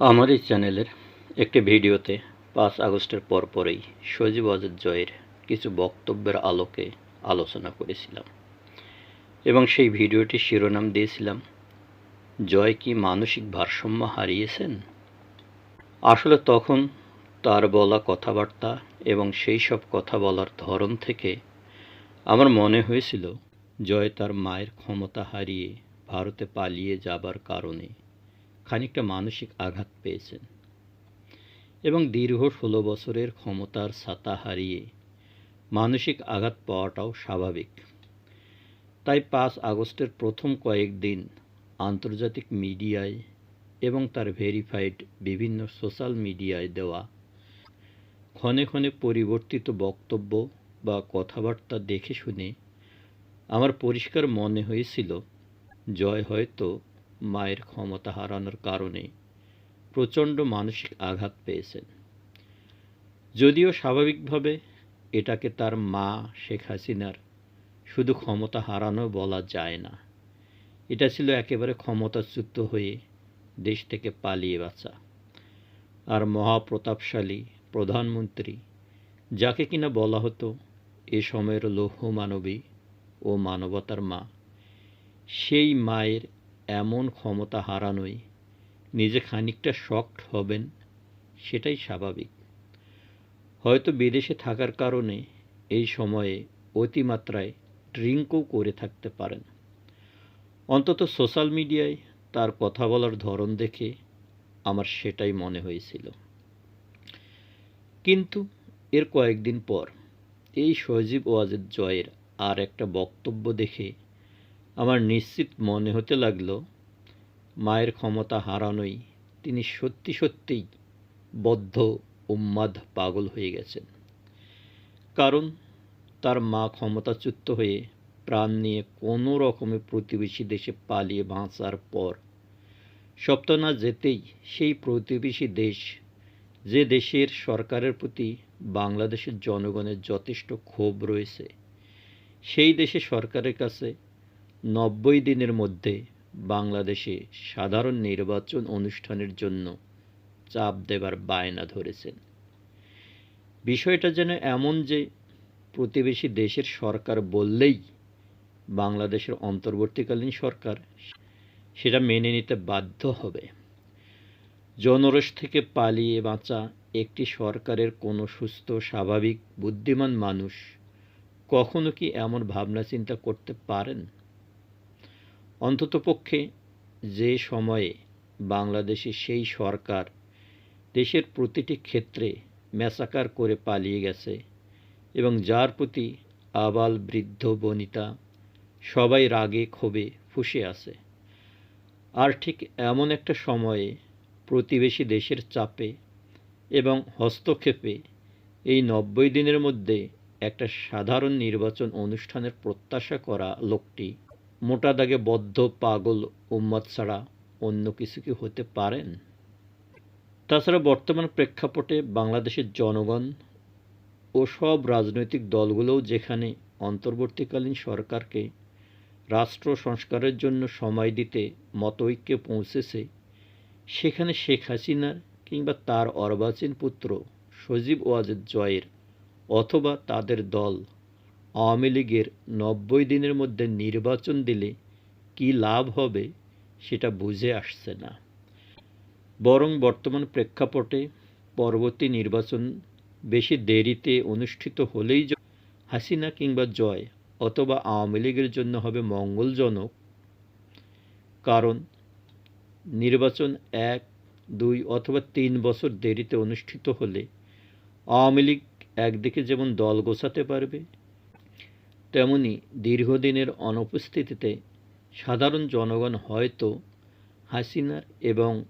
আমার এই চ্যানেলের একটি ভিডিওতে পাঁচ আগস্টের পরপরই সজীব অজিত জয়ের কিছু বক্তব্যের আলোকে আলোচনা করেছিলাম এবং সেই ভিডিওটি শিরোনাম দিয়েছিলাম, জয় কি মানসিক ভারসাম্য হারিয়েছেন? আসলে তখন তার বলা কথাবার্তা এবং সেই সব কথা বলার ধরন থেকে আমার মনে হয়েছিল, জয় তার মায়ের ক্ষমতা হারিয়ে ভারতে পালিয়ে যাবার কারণে খানিকটা মানসিক আঘাত পেয়েছেন এবং দীর্ঘ ষোলো বছরের ক্ষমতার ছাতা হারিয়ে মানসিক আঘাত পাওয়াটাও স্বাভাবিক। তাই পাঁচ আগস্টের প্রথম কয়েকদিন আন্তর্জাতিক মিডিয়ায় এবং তার ভেরিফাইড বিভিন্ন সোশ্যাল মিডিয়ায় দেওয়া ক্ষণে ক্ষণে পরিবর্তিত বক্তব্য বা কথাবার্তা দেখে শুনে আমার পরিষ্কার মনে হয়েছিল, জয় হয়তো মায়ের ক্ষমতা হারানোর কারণে প্রচণ্ড মানসিক আঘাত পেয়েছেন। যদিও স্বাভাবিকভাবে এটাকে তার মা শেখ হাসিনার শুধু ক্ষমতা হারানো বলা যায় না। এটা ছিল একেবারে ক্ষমতাচ্যুত হয়ে দেশ থেকে পালিয়ে বাঁচা। আর মহাপ্রতাপশালী প্রধানমন্ত্রী, যাকে কিনা বলা হতো এ সময়ের লৌহ মানবী ও মানবতার মা, সেই মায়ের এমন ক্ষমতা হারানোয় নিজে খানিকটা শক্ট হবেন, সেটাই স্বাভাবিক। হয়তো বিদেশে থাকার কারণে এই সময়ে অতিমাত্রায় ড্রিঙ্কও করে থাকতে পারেন। অন্তত সোশ্যাল মিডিয়ায় তার কথা বলার ধরন দেখে আমার সেটাই মনে হয়েছিল। কিন্তু এর কয়েকদিন পর এই সজীব ওয়াজেদ জয়ের আর একটা বক্তব্য দেখে আমার নিশ্চিত মনে হতে লাগল, মায়ের ক্ষমতা হারানোই তিনি সত্যি সত্যিই বদ্ধ উন্মাদ পাগল হয়ে গেছেন। কারণ তার মা ক্ষমতাচ্যুত হয়ে প্রাণ নিয়ে কোনো রকমে প্রতিবেশী দেশে পালিয়ে বাঁচার পর সপ্তাহ যেতেই সেই প্রতিবেশী দেশ যে দেশের সরকারের প্রতি বাংলাদেশের জনগণের যথেষ্ট ক্ষোভ রয়েছে, সেই দেশে সরকারের কাছে নব্বই দিনের মধ্যে বাংলাদেশে সাধারণ নির্বাচন অনুষ্ঠানের জন্য চাপ দেবার বায়না ধরেছেন। বিষয়টা যেন এমন যে প্রতিবেশী দেশের সরকার বললেই বাংলাদেশের অন্তর্বর্তীকালীন সরকার সেটা মেনে নিতে বাধ্য হবে। জনরস থেকে পালিয়ে বাঁচা একটি সরকারের কোনো সুস্থ, স্বাভাবিক, বুদ্ধিমান মানুষ কখনো কি এমন ভাবনা চিন্তা করতে পারেন? অন্ততপক্ষে যে সময়ে বাংলাদেশে সেই সরকার দেশের প্রতিটি ক্ষেত্রে ম্যাসাকার করে পালিয়ে গেছে এবং যার প্রতি আবাল বৃদ্ধ বনিতা সবাই রাগে ক্ষোভে ফুসে আছে। আর ঠিক এমন একটা সময়ে প্রতিবেশী দেশের চাপে এবং হস্তক্ষেপে এই নব্বই দিনের মধ্যে একটা সাধারণ নির্বাচন অনুষ্ঠানের প্রত্যাশা করা লোকটি মোটা দাগে বদ্ধ পাগল উম্মত ছাড়া অন্য কিছু কি হতে পারেন? তাছাড়া বর্তমান প্রেক্ষাপটে বাংলাদেশের জনগণ ও সব রাজনৈতিক দলগুলোও যেখানে অন্তর্বর্তীকালীন সরকারকে রাষ্ট্র সংস্কারের জন্য সময় দিতে মতৈক্যে পৌঁছেছে, সেখানে শেখ হাসিনার কিংবা তার অর্বাচীন পুত্র সজীব ওয়াজেদ জয়ের অথবা তাদের দল আওয়ামী লীগের নব্বই দিনের মধ্যে নির্বাচন দিলে কি লাভ হবে সেটা বুঝে আসছে না। বরং বর্তমান প্রেক্ষাপটে পরবর্তী নির্বাচন বেশি দেরিতে অনুষ্ঠিত হলেই হাসিনা কিংবা জয় অথবা আওয়ামী লীগের জন্য হবে মঙ্গলজনক। কারণ নির্বাচন এক, দুই অথবা তিন বছর দেরিতে অনুষ্ঠিত হলে আওয়ামী লীগ একদিকে যেমন দল গোছাতে পারবে তেমনি দীর্ঘদিনের অনুপস্থিতিতে সাধারণ জনগণ হয়তো হাসিনার এবং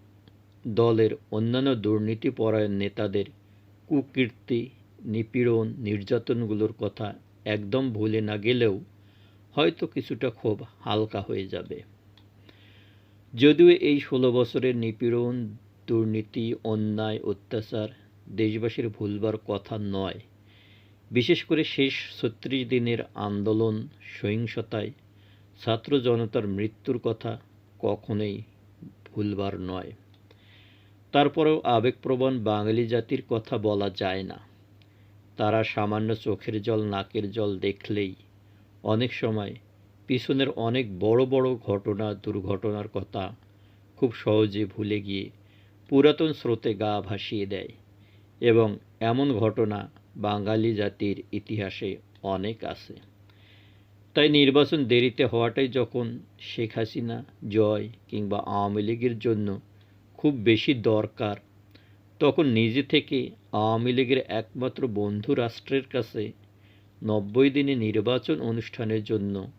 দলের অন্যান্য দুর্নীতিপরায়ণ নেতাদের কুকীর্তি, নিপীড়ন, নির্যাতনগুলোর কথা একদম ভুলে না গেলেও হয়তো কিছুটা খুব হালকা হয়ে যাবে। যদিও এই ষোলো বছরের নিপীড়ন, দুর্নীতি, অন্যায়, অত্যাচার দেশবাসীর ভুলবার কথা নয় বিশেষ করে শেষ ছত্রিশ দিনের আন্দোলন, সহিংসতায় ছাত্র জনতার মৃত্যুর কথা কখনোই ভুলবার নয়। তারপরেও আবেগপ্রবণ বাঙালি জাতির কথা বলা যায় না। তারা সামান্য চোখের জল, নাকের জল দেখলেই অনেক সময় পিছনের অনেক বড় বড় ঘটনা, দুর্ঘটনার কথা খুব সহজে ভুলে গিয়ে পুরাতন স্রোতে গা ভাসিয়ে দেয় এবং এমন ঘটনা বাঙালি জাতির ইতিহাসে অনেক আছে। তাই নির্বাচন দেরিতে হওয়াটাই যখন শেখ হাসিনা জয় কিংবা আওয়ামী লীগের জন্য খুব বেশি দরকার, তখন নিজে থেকে আওয়ামী লীগের একমাত্র বন্ধু রাষ্ট্রের কাছে নব্বই দিনে নির্বাচন অনুষ্ঠানের জন্য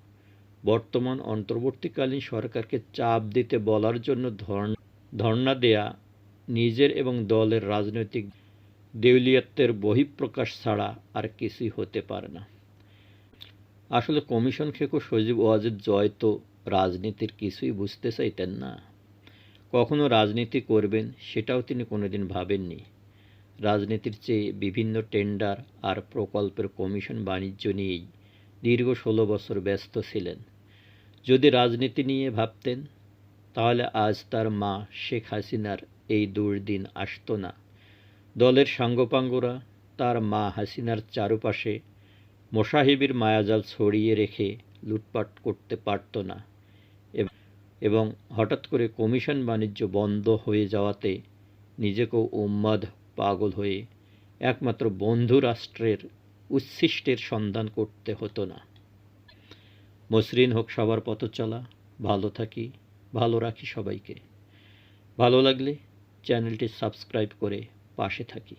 বর্তমান অন্তর্বর্তীকালীন সরকারকে চাপ দিতে বলার জন্য ধর্ণ- দেয়া নিজের এবং দলের রাজনৈতিক দেউলিয়াত্বের বহিঃপ্রকাশ ছাড়া আর কিছুই হতে পারে না। আসলে কমিশন খেকো সজীব ওয়াজেদ জয় তো রাজনীতির কিছুই বুঝতে চাইতেন না। কখনো রাজনীতি করবেন সেটাও তিনি কোনোদিন ভাবেননি। রাজনীতির চেয়ে বিভিন্ন টেন্ডার আর প্রকল্পের কমিশন বাণিজ্য নিয়েই দীর্ঘ ষোলো বছর ব্যস্ত ছিলেন। যদি রাজনীতি নিয়ে ভাবতেন, তাহলে আজ তার মা শেখ হাসিনার এই দুর্দিন আসতো না। দলের সাঙ্গপাঙ্গরা তার মা হাসিনার চারপাশে মোসাহিবির মায়াজাল ছড়িয়ে রেখে লুটপাট করতে পারত না। এব- এবং হঠাৎ করে কমিশন বাণিজ্য বন্ধ হয়ে যাওয়াতে নিজেকেও উম্মাদ পাগল হয়ে একমাত্র বন্ধু রাষ্ট্রের উচ্ছিষ্টের সন্ধান করতে হতো না। মসৃণ হোক সবার পথ চলা ভালো থাকি, ভালো রাখি সবাইকে। ভালো লাগলে চ্যানেলটি সাবস্ক্রাইব করে পাশে থাকি।